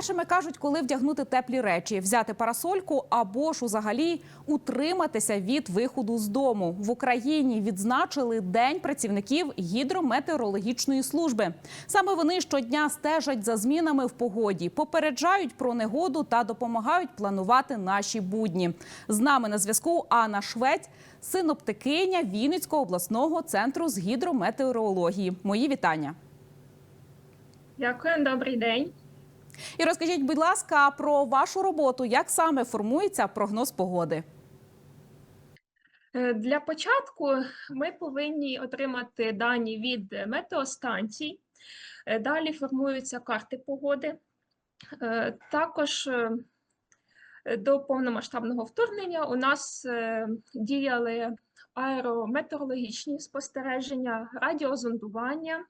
Першими кажуть, коли вдягнути теплі речі, взяти парасольку або ж взагалі утриматися від виходу з дому. В Україні відзначили День працівників гідрометеорологічної служби. Саме вони щодня стежать за змінами в погоді, попереджають про негоду та допомагають планувати наші будні. З нами на зв'язку Анна Швець, синоптикиня Вінницького обласного центру з гідрометеорології. Мої вітання. Дякую, добрий день. І розкажіть, будь ласка, про вашу роботу. Як саме формується прогноз погоди? Е, Для початку ми повинні отримати дані від метеостанцій. Е, Далі формуються карти погоди. Е, Також до повномасштабного вторгнення у нас діяли аерометеорологічні спостереження, радіозондування.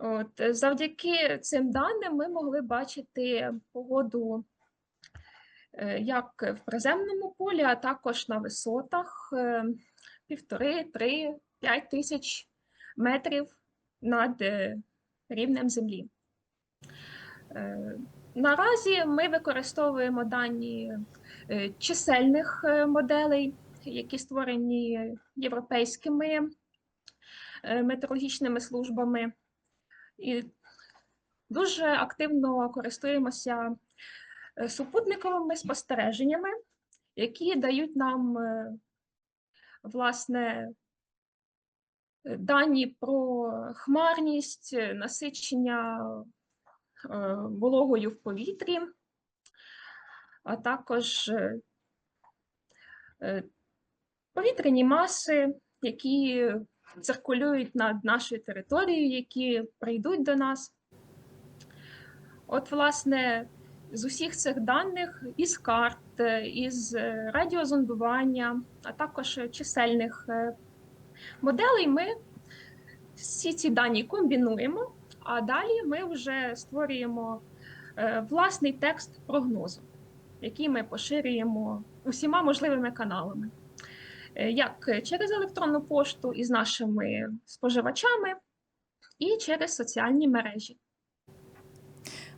От, завдяки цим даним ми могли бачити погоду е, як в приземному полі, а також на висотах е, півтори, три, п'ять тисяч метрів над е, рівнем землі. Наразі ми використовуємо дані чисельних моделей, які створені європейськими метеорологічними службами. І дуже активно користуємося е, супутниковими спостереженнями, які дають нам е, власне е, дані про хмарність, насичення вологою в повітрі, а також повітряні маси, які циркулюють над нашою територією, які прийдуть до нас. От, власне, з усіх цих даних, із карт, е, із е, радіозондування, а також е, чисельних моделей, ми всі ці дані комбінуємо, а далі ми вже створюємо власний текст прогнозу, який ми поширюємо усіма можливими каналами як через електронну пошту із нашими споживачами, і через соціальні мережі.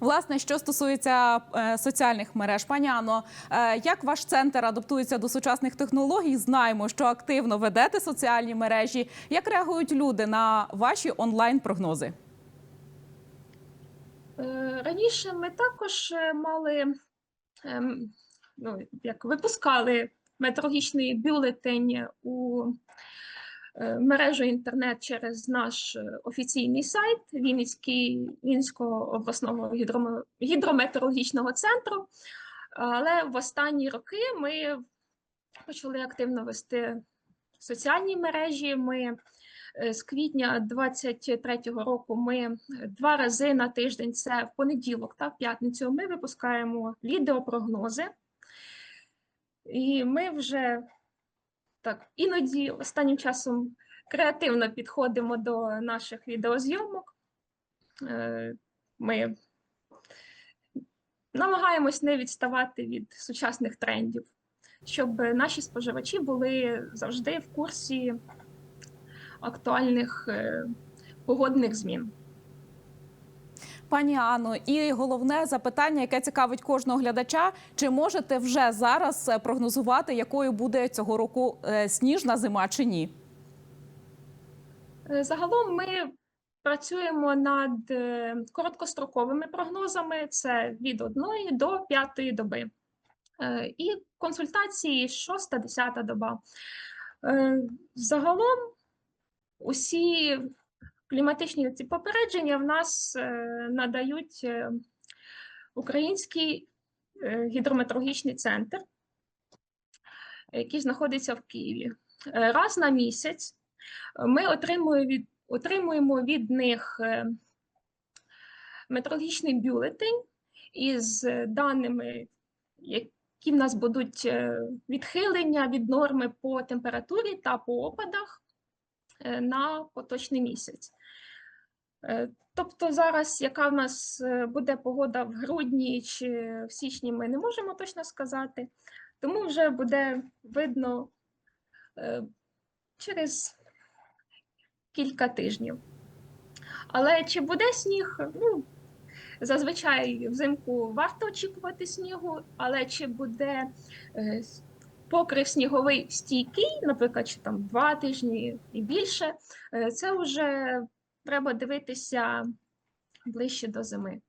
Власне, що стосується е, соціальних мереж, пані Анно, е, як ваш центр адаптується до сучасних технологій? Знаємо, що активно ведете соціальні мережі. Як реагують люди на ваші онлайн-прогнози? Е, Раніше ми також е, мали, ем, ну, як випускали метеорологічний бюлетень у е, мережу інтернет через наш е, офіційний сайт Вінницький, Вінницького обласного гідроме- гідрометеорологічного центру. Але в останні роки ми почали активно вести соціальні мережі. Ми е, з квітня 23-го року ми два рази на тиждень, це в понеділок та в п'ятницю, ми випускаємо відеопрогнози. І ми вже так іноді останнім часом креативно підходимо до наших відеозйомок. Е, Ми намагаємось не відставати від сучасних трендів, щоб наші споживачі були завжди в курсі актуальних е, погодних змін. Пані Анно, і головне запитання, яке цікавить кожного глядача: чи можете вже зараз е, прогнозувати, якою буде цього року е, сніжна зима чи ні? Е, Загалом ми працюємо над короткостроковими прогнозами: це від одної до п'ятої доби. І консультації 6-10 доба. Загалом усі кліматичні ці попередження в нас е, надають е, Український е, гідрометеорологічний центр, який знаходиться в Києві. Раз на місяць ми отримуємо від, отримуємо від них метеорологічний бюлетень із даними, які в нас будуть відхилення від норми по температурі та по опадах на поточний місяць. Е, Тобто зараз, яка в нас е, буде погода в грудні чи в січні, ми не можемо точно сказати, тому вже буде видно е, через кілька тижнів. Але чи буде сніг? Ну, зазвичай взимку варто очікувати снігу, але чи буде е, покрив сніговий стійкий, наприклад, чи там два тижні і більше, е, це вже треба дивитися ближче до зими.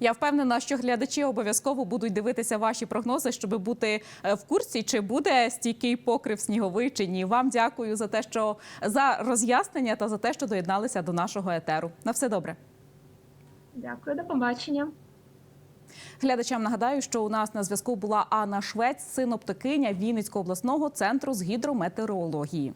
Я впевнена, що глядачі обов'язково будуть дивитися ваші прогнози, щоб бути е, в курсі, чи буде стійкий покрив сніговий чи ні. Вам дякую за те, що за роз'яснення та за те, що доєдналися до нашого етеру. На все добре. Дякую, до побачення. Глядачам нагадаю, що у нас на зв'язку була Анна Швець, синоптикиня Вінницького обласного центру з гідрометеорології.